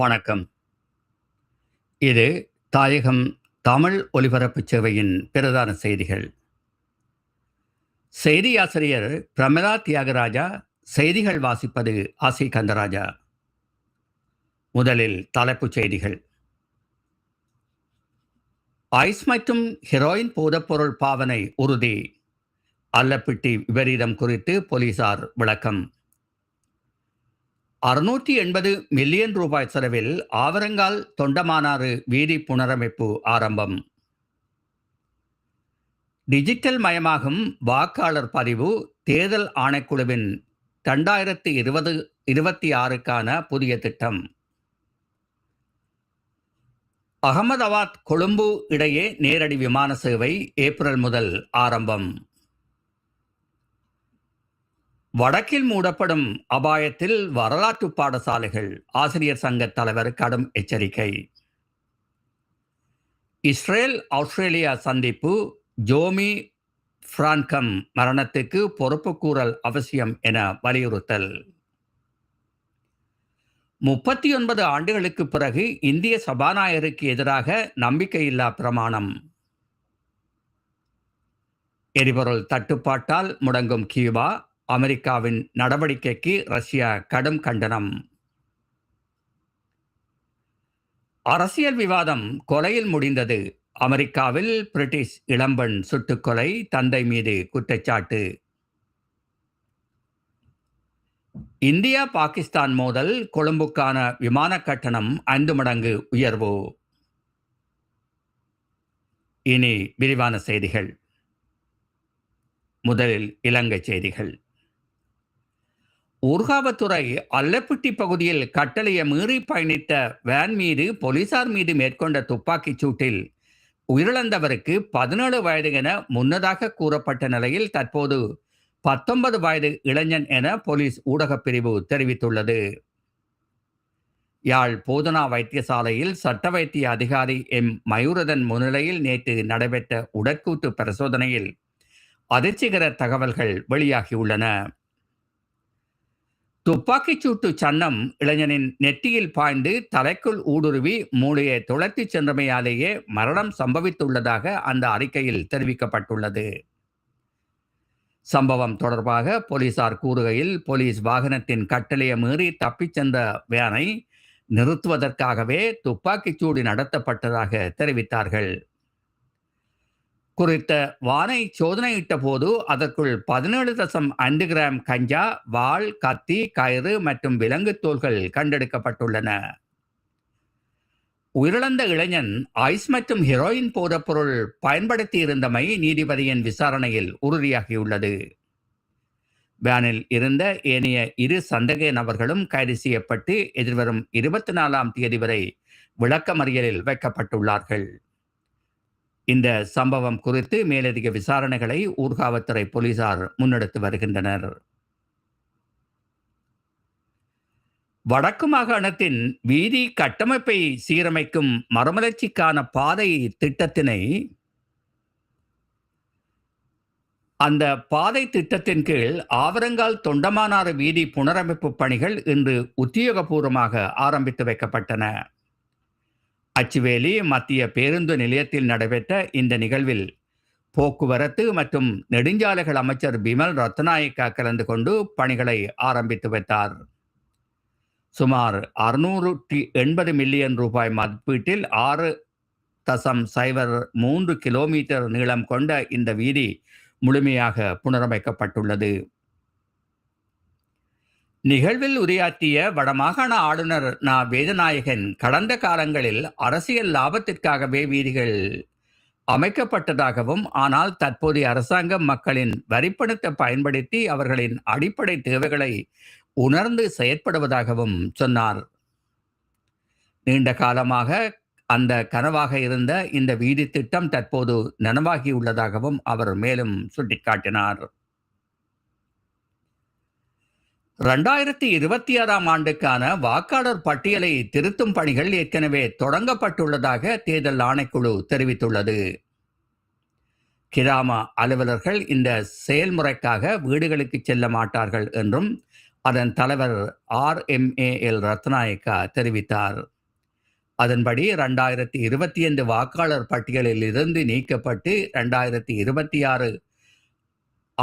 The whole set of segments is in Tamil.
வணக்கம். இது தாயகம் தமிழ் ஒலிபரப்பு சேவையின் பிரதான செய்திகள். செய்தி ஆசிரியர் பிரமிளா தியாகராஜா செய்திகள் வாசிப்பது ஆசி கந்தராஜா. முதலில் தலைப்புச் செய்திகள். ஐஸ் மற்றும் ஹெரோயின் போதைப்பொருள் பாவனை உறுதி. அல்லப்பிட்டி விபரீதம் குறித்து போலீசார் விளக்கம். அறுநூற்றி எண்பது மில்லியன் ரூபாய் செலவில் ஆவரங்கால் தொண்டமானாறு வீதி புனரமைப்பு ஆரம்பம். டிஜிட்டல் மயமாகும் வாக்காளர் பதிவு தேர்தல் ஆணைக்குழுவின் ரெண்டாயிரத்தி இருபது இருபத்தி ஆறுக்கான புதிய திட்டம். அகமதாபாத் கொழும்பு இடையே நேரடி விமான சேவை ஏப்ரல் முதல் ஆரம்பம். வடக்கில் மூடப்படும் அபாயத்தில் வரலாற்று பாடசாலைகள் ஆசிரியர் சங்க தலைவர் கடும் எச்சரிக்கை. இஸ்ரேல் ஆஸ்திரேலியா சந்திப்பு ஜோமி பிரான்கம் மரணத்துக்கு பொறுப்புக்கூறல் அவசியம் என வலியுறுத்தல். முப்பத்தி ஒன்பது ஆண்டுகளுக்கு பிறகு இந்திய சபாநாயகருக்கு எதிராக நம்பிக்கையில்லா பிரமாணம். எரிபொருள் தட்டுப்பாட்டால் முடங்கும் கியூபா அமெரிக்காவின் நடவடிக்கைக்கு ரஷ்யா கடும் கண்டனம். அரசியல் விவாதம் கொலையில் முடிந்தது. அமெரிக்காவில் பிரிட்டிஷ் இளம்பெண் சுட்டுக்கொலை தந்தை மீது குற்றச்சாட்டு. இந்தியா பாகிஸ்தான் மோதல் கொழும்புக்கான விமான கட்டணம் ஐந்து மடங்கு உயர்வு. இனி விரிவான செய்திகள். முதலில் இலங்கை செய்திகள். ஊர்காவத்துறை அல்லப்பட்டி பகுதியில் கட்டளையை மீறி பயணித்த வேன் மீது போலீசார் மீது மேற்கொண்ட துப்பாக்கிச் சூட்டில் உயிரிழந்தவருக்கு பதினேழு வயது என முன்னதாக கூறப்பட்ட நிலையில் தற்போது பத்தொன்பது வயது இளைஞன் என போலீஸ் ஊடகப் பிரிவு தெரிவித்துள்ளது. யாழ் போதனா வைத்தியசாலையில் சட்ட வைத்திய அதிகாரி எம். மயூரதன் முன்னிலையில் நேற்று நடைபெற்ற உடற்கூட்டு பரிசோதனையில் அதிர்ச்சிகர தகவல்கள் வெளியாகியுள்ளன. துப்பாக்கிச்சூட்டு சன்னம் இளைஞனின் நெற்றியில் பாய்ந்து தலைக்குள் ஊடுருவி மூளையை துளத்தி சென்றமையாலேயே மரணம் சம்பவித்துள்ளதாக அந்த அறிக்கையில் தெரிவிக்கப்பட்டுள்ளது. சம்பவம் தொடர்பாக போலீசார் கூறுகையில் போலீஸ் வாகனத்தின் கட்டளையை மீறி தப்பிச் சென்ற வேனை நிறுத்துவதற்காகவே துப்பாக்கிச்சூடு நடத்தப்பட்டதாக தெரிவித்தார்கள். குறித்த வானை சோதனையிட்ட போது அதற்குள் பதினேழு தசம் ஐந்து கிராம் கஞ்சா வாள் கத்தி கயிறு மற்றும் விலங்கு தோள்கள் கண்டெடுக்கப்பட்டுள்ளன. உயிரிழந்த இளைஞன் ஐஸ் மற்றும் ஹெரோயின் போதைப்பொருள் பயன்படுத்தி இருந்தமை நீதிபதியின் விசாரணையில் உறுதியாகியுள்ளது. வேனில் இருந்த ஏனைய இரு சந்தேக நபர்களும் கைது செய்யப்பட்டு எதிர்வரும் இருபத்தி நாலாம் தேதி வரை விளக்கமறியலில் வைக்கப்பட்டுள்ளார்கள். இந்த சம்பவம் குறித்து மேலதிக விசாரணைகளை ஊர்காவத்துறை போலீசார் முன்னெடுத்து வருகின்றனர். வடக்கு மாகாணத்தின் வீதி கட்டமைப்பை சீரமைக்கும் மறுமலர்ச்சிக்கான பாதை திட்டத்தினை அந்த பாதை திட்டத்தின் கீழ் ஆவரங்கால் தொண்டமானாறு வீதி புனரமைப்பு பணிகள் இன்று உத்தியோகபூர்வமாக ஆரம்பித்து வைக்கப்பட்டன. அச்சுவேலி மத்திய பேருந்து நிலையத்தில் நடைபெற்ற இந்த நிகழ்வில் போக்குவரத்து மற்றும் நெடுஞ்சாலைகள் அமைச்சர் பிமல் ரத்நாயக்கா கலந்து கொண்டு பணிகளை ஆரம்பித்து வைத்தார். சுமார் அறுநூறு எண்பது மில்லியன் ரூபாய் மதிப்பீட்டில் ஆறு தசம் சைபர் மூன்று கிலோமீட்டர் நீளம் கொண்ட இந்த வீதி முழுமையாக புனரமைக்கப்பட்டுள்ளது. நிகழ்வில் உரையாற்றிய வடமாகாண ஆளுநர் நா. வேதநாயகன் கடந்த காலங்களில் அரசியல் லாபத்திற்காகவே வீதிகள் அமைக்கப்பட்டதாகவும் ஆனால் தற்போதைய அரசாங்கம் மக்களின் வரிப்பணத்தை பயன்படுத்தி அவர்களின் அடிப்படை தேவைகளை உணர்ந்து செயற்படுவதாகவும் சொன்னார். நீண்ட காலமாக அந்த கனவாக இருந்த இந்த வீதி திட்டம் தற்போது நனவாகியுள்ளதாகவும் அவர் மேலும் சுட்டிக்காட்டினார். ரெண்டாயிரத்தி இருபத்தி ஆறாம் ஆண்டுக்கான வாக்காளர் பட்டியலை திருத்தும் பணிகள் ஏற்கனவே தொடங்கப்பட்டுள்ளதாக தேர்தல் ஆணைக்குழு தெரிவித்துள்ளது. கிராம அலுவலர்கள் இந்த செயல்முறைக்காக வீடுகளுக்கு செல்ல மாட்டார்கள் என்றும் அதன் தலைவர் R M A L Ratnayake தெரிவித்தார். அதன்படி ரெண்டாயிரத்தி இருபத்தி ஐந்து வாக்காளர் பட்டியலில் இருந்து நீக்கப்பட்டு ரெண்டாயிரத்தி இருபத்தி ஆறு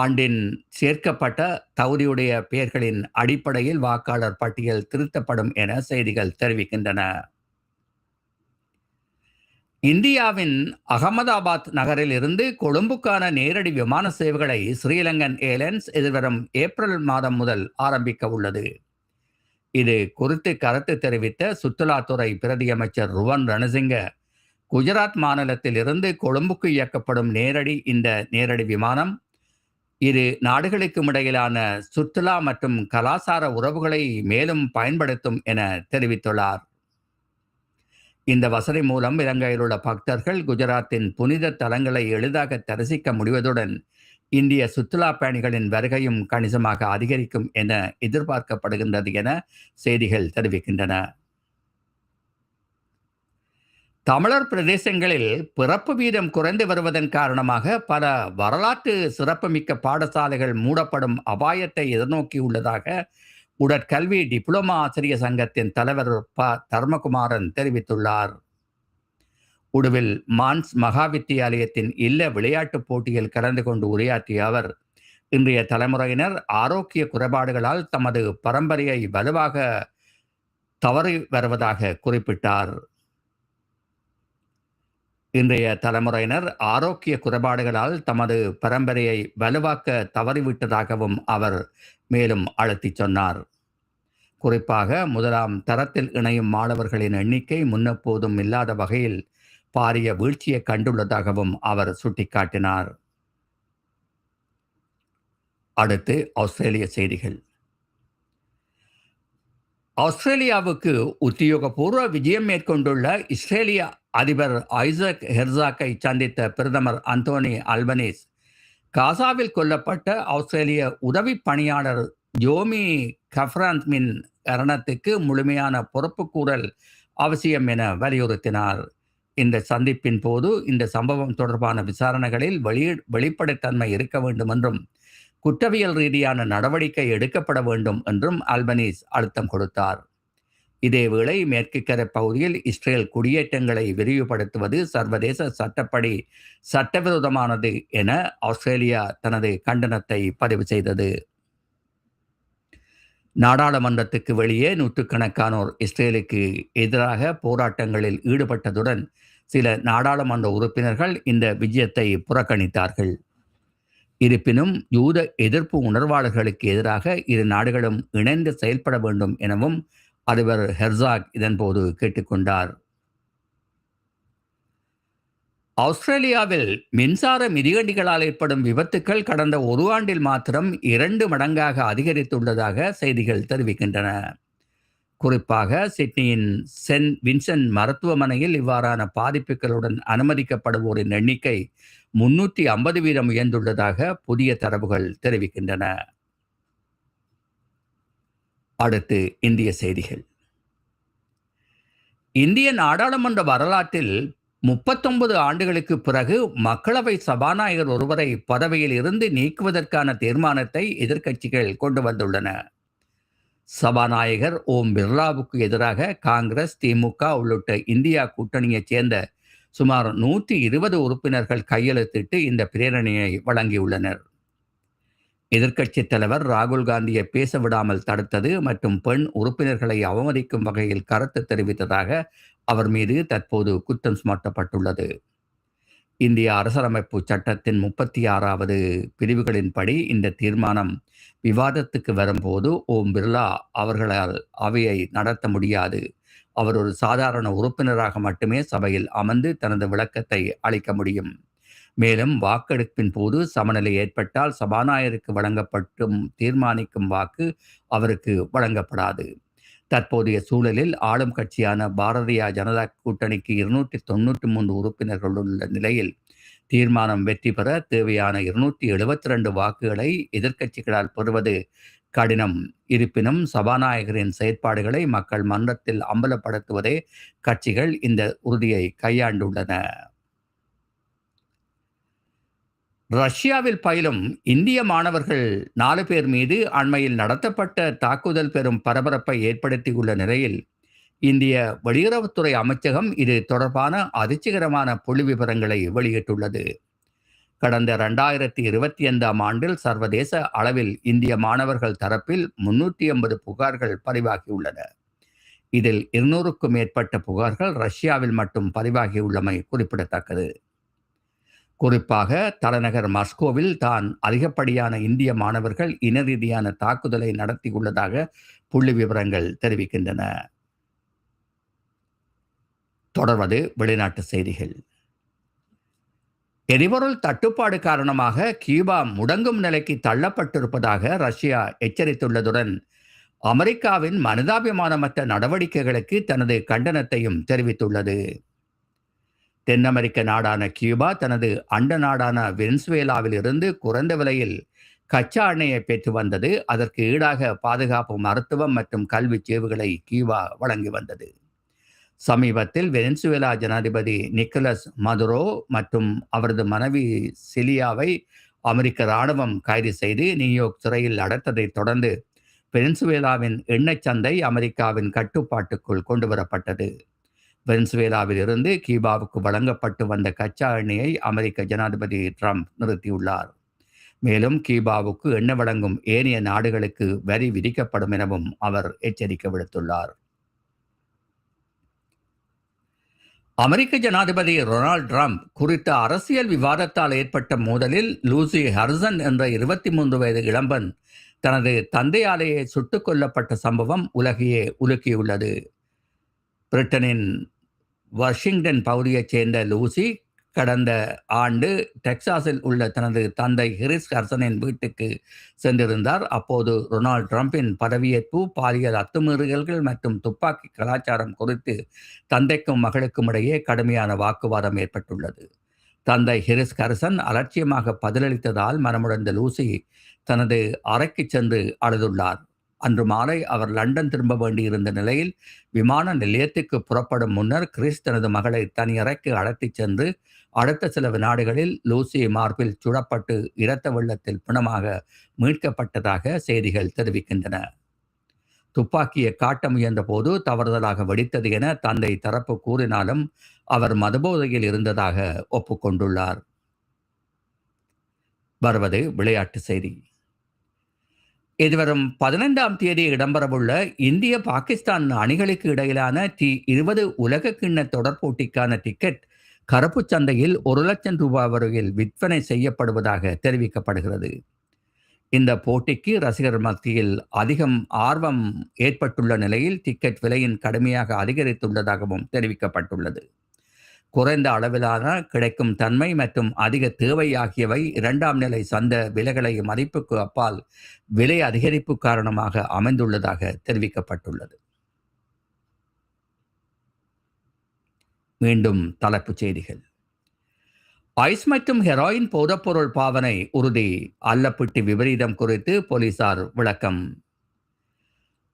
ஆண்டின் சேர்க்கப்பட்ட தகுதியுடைய பெயர்களின் அடிப்படையில் வாக்காளர் பட்டியல் திருத்தப்படும் என செய்திகள் தெரிவிக்கின்றன. இந்தியாவின் அகமதாபாத் நகரில் இருந்து கொழும்புக்கான நேரடி விமான சேவைகளை ஸ்ரீலங்கன் ஏர்லைன்ஸ் எதிர்வரும் ஏப்ரல் மாதம் முதல் ஆரம்பிக்க உள்ளது. இது குறித்து கருத்து தெரிவித்த சுற்றுலாத்துறை பிரதியமைச்சர் ருவன் ரணசிங்க குஜராத் மாநிலத்தில் இருந்து கொழும்புக்கு இயக்கப்படும் நேரடி இந்த நேரடி விமானம் இரு நாடுகளுக்கும் இடையிலான சுற்றுலா மற்றும் கலாசார உறவுகளை மேலும் பயன்படுத்தும் என தெரிவித்துள்ளார். இந்த வசதி மூலம் இலங்கையில் உள்ள பக்தர்கள் குஜராத்தின் புனித தலங்களை எளிதாக தரிசிக்க முடிவதுடன் இந்திய சுற்றுலா பயணிகளின் வருகையும் கணிசமாக அதிகரிக்கும் என எதிர்பார்க்கப்படுகின்றது என செய்திகள் தெரிவிக்கின்றன. தமிழர் பிரதேசங்களில் பிறப்பு வீதம் குறைந்து வருவதன் காரணமாக பல வரலாற்று சிறப்புமிக்க பாடசாலைகள் மூடப்படும் அபாயத்தை எதிர்நோக்கியுள்ளதாக உடற்கல்வி டிப்ளமா ஆசிரியர் சங்கத்தின் தலைவர் ப. தர்மகுமாரன் தெரிவித்துள்ளார். உடுவில் மான்ஸ் மகா வித்தியாலயத்தின் இல்ல விளையாட்டுப் போட்டியில் கலந்து கொண்டு உரையாற்றிய அவர் இன்றைய தலைமுறையினர் ஆரோக்கிய குறைபாடுகளால் தமது பரம்பரையை வலுவாக தவறி வருவதாக குறிப்பிட்டார். இன்றைய தலைமுறையினர் ஆரோக்கிய குறைபாடுகளால் தமது பரம்பரையை வலுவாக்க தவறிவிட்டதாகவும் அவர் மேலும் அழுத்தி சொன்னார். குறிப்பாக முதலாம் தரத்தில் இணையும் மாணவர்களின் எண்ணிக்கை முன்னெப்போதும் இல்லாத வகையில் பாரிய வீழ்ச்சியை கண்டுள்ளதாகவும் அவர் சுட்டிக்காட்டினார். அடுத்து ஆஸ்திரேலிய செய்திகள். ஆஸ்திரேலியாவுக்கு உத்தியோகபூர்வ விஜயம் மேற்கொண்டுள்ள இஸ்ரேலிய அதிபர் ஐசக் ஹெர்சாக்கை சந்தித்த பிரதமர் அந்தோனி அல்பனீஸ் காசாவில் கொல்லப்பட்ட ஆஸ்திரேலிய உதவி பணியாளர் ஜோமி கஃப்ரான்மின் மரணத்துக்கு முழுமையான பொறுப்புக்கூறல் அவசியம் என வலியுறுத்தினார். இந்த சந்திப்பின் போது இந்த சம்பவம் தொடர்பான விசாரணைகளில் வெளி வெளிப்படைத்தன்மை இருக்க வேண்டும் என்றும் குற்றவியல் ரீதியான நடவடிக்கை எடுக்கப்பட வேண்டும் என்றும் அல்பனீஸ் அழுத்தம் கொடுத்தார். இதேவேளை மேற்கு கரை பகுதியில் இஸ்ரேல் குடியேற்றங்களை விரிவுபடுத்துவது சர்வதேச சட்டப்படி சட்டவிரோதமானது என ஆஸ்திரேலியா தனது கண்டனத்தை பதிவு செய்தது. நாடாளுமன்றத்துக்கு வெளியே நூற்றுக்கணக்கானோர் இஸ்ரேலுக்கு எதிராக போராட்டங்களில் ஈடுபட்டதுடன் சில நாடாளுமன்ற உறுப்பினர்கள் இந்த விஜயத்தை புறக்கணித்தார்கள். இருப்பினும் யூத எதிர்ப்பு உணர்வாளர்களுக்கு எதிராக இரு நாடுகளும் இணைந்து செயல்பட வேண்டும் எனவும் அதிபர் ஹெர்சாக் இதன்போது கேட்டுக்கொண்டார். ஆஸ்திரேலியாவில் மின்சார மிதிவண்டிகளால் ஏற்படும் விபத்துக்கள் கடந்த ஒரு ஆண்டில் மாத்திரம் இரண்டு மடங்காக அதிகரித்துள்ளதாக செய்திகள் தெரிவிக்கின்றன. குறிப்பாக சிட்னியின் சென்ட் வின்சென்ட் மருத்துவமனையில் இவ்வாறான பாதிப்புகளுடன் அனுமதிக்கப்படுவோரின் எண்ணிக்கை முன்னூற்றி ஐம்பது வீதம் உயர்ந்துள்ளதாக புதிய தரவுகள் தெரிவிக்கின்றன. அடுத்து இந்திய செய்திகள். இந்திய நாடாளுமன்ற வரலாற்றில் முப்பத்தொன்பது ஆண்டுகளுக்கு பிறகு மக்களவை சபாநாயகர் ஒருவரை பதவியில் இருந்து நீக்குவதற்கான தீர்மானத்தை எதிர்க்கட்சிகள் கொண்டு வந்துள்ளன. சபாநாயகர் ஓம் பிர்லாவுக்கு எதிராக காங்கிரஸ் திமுக உள்ளிட்ட இந்தியா கூட்டணியைச் சேர்ந்த சுமார் நூற்றி இருபது உறுப்பினர்கள் கையெழுத்திட்டு இந்த பிரேரணையை வழங்கியுள்ளனர். எதிர்க்கட்சித் தலைவர் ராகுல் காந்தியை பேச விடாமல் தடுத்தது மற்றும் பெண் உறுப்பினர்களை அவமதிக்கும் வகையில் கருத்து தெரிவித்ததாக அவர் மீது தற்போது குற்றம் சுமத்தப்பட்டுள்ளது. இந்திய அரசியலமைப்பு சட்டத்தின் முப்பத்தி ஆறாவது பிரிவுகளின்படி இந்த தீர்மானம் விவாதத்துக்கு வரும்போது ஓம் பிர்லா அவர்களால் அவையை நடத்த முடியாது. அவர் ஒரு சாதாரண உறுப்பினராக மட்டுமே சபையில் அமர்ந்து தனது விளக்கத்தை அளிக்க முடியும். மேலும் வாக்கெடுப்பின் போது சமநிலை ஏற்பட்டால் சபாநாயகருக்கு வழங்கப்பட்டும் தீர்மானிக்கும் வாக்கு அவருக்கு வழங்கப்படாது. தற்போதைய சூழலில் ஆளும் கட்சியான பாரதிய ஜனதா கூட்டணிக்கு இருநூற்றி தொண்ணூற்றி மூன்று உறுப்பினர்கள் உள்ள நிலையில் தீர்மானம் வெற்றி பெற தேவையான இருநூற்றி எழுபத்தி ரெண்டு வாக்குகளை எதிர்க்கட்சிகளால் பெறுவது கடினம். இருப்பினும் சபாநாயகரின் செயற்பாடுகளை மக்கள் மன்றத்தில் அம்பலப்படுத்துவதே கட்சிகள் இந்த உறுதியை கையாண்டுள்ளன. ரஷ்யாவில் பயிலும் இந்திய மாணவர்கள் நாலு பேர் மீது அண்மையில் நடத்தப்பட்ட தாக்குதல் பெரும் பரபரப்பை ஏற்படுத்தியுள்ள நிலையில் இந்திய வெளியுறவுத்துறை அமைச்சகம் இது தொடர்பான அதிர்ச்சிகரமான புள்ளி விவரங்களை வெளியிட்டுள்ளது. கடந்த ரெண்டாயிரத்தி இருபத்தி ஐந்தாம் ஆண்டில் சர்வதேச அளவில் இந்திய மாணவர்கள் தரப்பில் முன்னூற்றி ஐம்பது புகார்கள் பதிவாகியுள்ளன. இதில் இருநூறுக்கும் மேற்பட்ட புகார்கள் ரஷ்யாவில் மட்டும் பதிவாகியுள்ளமை குறிப்பிடத்தக்கது. குறிப்பாக தலைநகர் மாஸ்கோவில் தான் அதிகப்படியான இந்திய மாணவர்கள் இன ரீதியான தாக்குதலை நடத்தியுள்ளதாக புள்ளி விவரங்கள் தெரிவிக்கின்றன. தொடர்வது வெளிநாட்டு செய்திகள். எரிபொருள் தட்டுப்பாடு காரணமாக கியூபா முடங்கும் நிலைக்கு தள்ளப்பட்டிருப்பதாக ரஷ்யா எச்சரித்துள்ளதுடன் அமெரிக்காவின் மனிதாபிமானமற்ற நடவடிக்கைகளுக்கு தனது கண்டனத்தையும் தெரிவித்துள்ளது. தென் அமெரிக்க நாடான கியூபா தனது அண்ட நாடான வெனிசுவேலாவில் இருந்து குறைந்த விலையில் கச்சா எண்ணெயை பெற்று வந்தது. அதற்கு ஈடாக பாதுகாப்பு மருத்துவம் மற்றும் கல்வி சேவைகளை கியூபா வழங்கி வந்தது. சமீபத்தில் வெனிசுவேலா ஜனாதிபதி நிக்கலஸ் மதுரோ மற்றும் அவரது மனைவி சிலியாவை அமெரிக்க இராணுவம் கைது செய்து நியூயார்க் சிறையில் அடைத்ததைத் தொடர்ந்து வெனிசுவேலாவின் எண்ணெய் சந்தை அமெரிக்காவின் கட்டுப்பாட்டுக்குள் கொண்டு வரப்பட்டது இருந்து கீபாவுக்கு வழங்கப்பட்டு வந்த கச்சா எண்ணெயை அமெரிக்க ஜனாதிபதி ட்ரம்ப் நிறுத்தியுள்ளார். மேலும் கீபாவுக்கு எண்ணெய் வழங்கும் ஏனைய நாடுகளுக்கு வரி விதிக்கப்படும் எனவும் அவர் எச்சரிக்கை விடுத்துள்ளார். அமெரிக்க ஜனாதிபதி ரொனால்ட் ட்ரம்ப் குறித்த அரசியல் விவாதத்தால் ஏற்பட்ட மோதலில் லூசி ஹர்சன் என்ற இருபத்தி மூன்று வயது இளம்பன் தனது தந்தையாலேயே சுட்டுக் கொல்லப்பட்ட சம்பவம் உலகையே உலுக்கியுள்ளது. பிரிட்டனின் வாஷிங்டன் பகுதியைச் சேர்ந்த லூசி கடந்த ஆண்டு டெக்சாஸில் உள்ள தனது தந்தை ஹிரிஸ் ஹர்சனின் வீட்டுக்கு சென்றிருந்தார். அப்போது ரொனால்ட் ட்ரம்பின் பதவியேற்பு பாலியல் அத்துமீறல்கள் மற்றும் துப்பாக்கி கலாச்சாரம் குறித்து தந்தைக்கும் மகளுக்கும் இடையே கடுமையான வாக்குவாதம் ஏற்பட்டுள்ளது. தந்தை ஹிரிஸ் ஹர்சன் அலட்சியமாக பதிலளித்ததால் மனமுடைந்த லூசி தனது அறைக்கு சென்று அழுதுள்ளார். அன்று மாலை அவர் லண்டன் திரும்ப வேண்டியிருந்த நிலையில் விமான நிலையத்துக்கு புறப்படும் முன்னர் கிறிஸ் தனது மகளை தனி அறைக்கு அழைத்துச் சென்று அடுத்த சில வினாடுகளில் லூசி மார்பில் சுடப்பட்டு இரத்த வெள்ளத்தில் பிணமாக மீட்கப்பட்டதாக செய்திகள் தெரிவிக்கின்றன. துப்பாக்கியை காட்ட முயன்ற போது தவறுதலாக வெடித்தது என தந்தை தரப்பு கூறினாலும் அவர் மதுபோதையில் இருந்ததாக ஒப்புக்கொண்டுள்ளார். வருவது விளையாட்டு செய்தி. எதிர்வரும் பதினைந்தாம் தேதி இடம்பெறவுள்ள இந்திய பாகிஸ்தான் அணிகளுக்கு இடையிலான டி இருபது உலக கிண்ண தொடர் போட்டிக்கான டிக்கெட் கருப்பு சந்தையில் ஒரு லட்சம் ரூபாய் வரையில் விற்பனை செய்யப்படுவதாக தெரிவிக்கப்படுகிறது. இந்த போட்டிக்கு ரசிகர் மத்தியில் அதிகம் ஆர்வம் ஏற்பட்டுள்ள நிலையில் டிக்கெட் விலையின் கடுமையாக அதிகரித்துள்ளதாகவும் தெரிவிக்கப்பட்டுள்ளது. குறைந்த அளவிலான கிடைக்கும் தன்மை மற்றும் அதிக தேவை ஆகியவை இரண்டாம் நிலை சந்த விலைகளை மதிப்புக்கு அப்பால் விலை அதிகரிப்பு காரணமாக அமைந்துள்ளதாக தெரிவிக்கப்பட்டுள்ளது. மீண்டும் தலைப்புச் செய்திகள். ஐஸ் மற்றும் ஹெராயின் போதைப்பொருள் பாவனை உறுதி. அல்லப்பிட்டி விபரீதம் குறித்து போலீசார் விளக்கம்.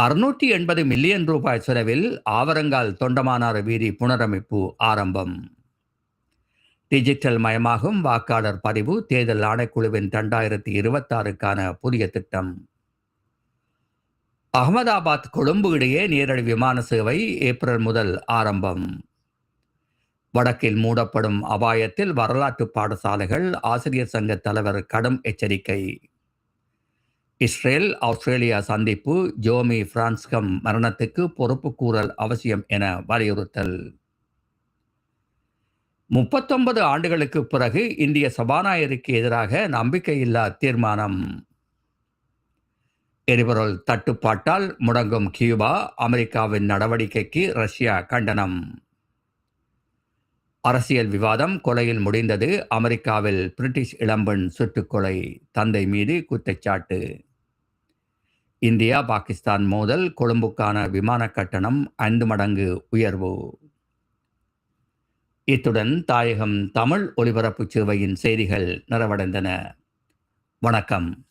அறுநூற்றி எண்பது மில்லியன் ரூபாய் செலவில் ஆவரங்கால் தொண்டமானாறு வீதி புனரமைப்பு ஆரம்பம். டிஜிட்டல் மயமாகும் வாக்காளர் பதிவு தேர்தல் ஆணைக்குழுவின் இரண்டாயிரத்தி இருபத்தாறுக்கான புதிய திட்டம். அகமதாபாத் கொழும்பு இடையே நேரடி விமான சேவை ஏப்ரல் முதல் ஆரம்பம். வடக்கில் மூடப்படும் அபாயத்தில் வரலாற்று பாடசாலைகள் ஆசிரியர் சங்க தலைவர் கடும் எச்சரிக்கை. இஸ்ரேல் ஆஸ்திரேலியா சந்திப்பு ஜோமி பிரான்ஸ்கம் மரணத்துக்கு பொறுப்பு கூறல் அவசியம் என வலியுறுத்தல். முப்பத்தொன்பது ஆண்டுகளுக்கு பிறகு இந்திய சபாநாயகருக்கு எதிராக நம்பிக்கையில்லா தீர்மானம். எரிபொருள் தட்டுப்பாட்டால் முடங்கும் கியூபா அமெரிக்காவின் நடவடிக்கைக்கு ரஷ்யா கண்டனம். அரசியல் விவாதம் கொலையில் முடிந்தது அமெரிக்காவில் பிரிட்டிஷ் இளம்பெண் சுட்டுக்கொலை தந்தை மீது குற்றச்சாட்டு. இந்தியா பாகிஸ்தான் மோதல் கொழும்புக்கான விமான கட்டணம் ஐந்து மடங்கு உயர்வு. இத்துடன் தாயகம் தமிழ் ஒலிபரப்பு சேவையின் செய்திகள் நிறைவடைந்தன. வணக்கம்.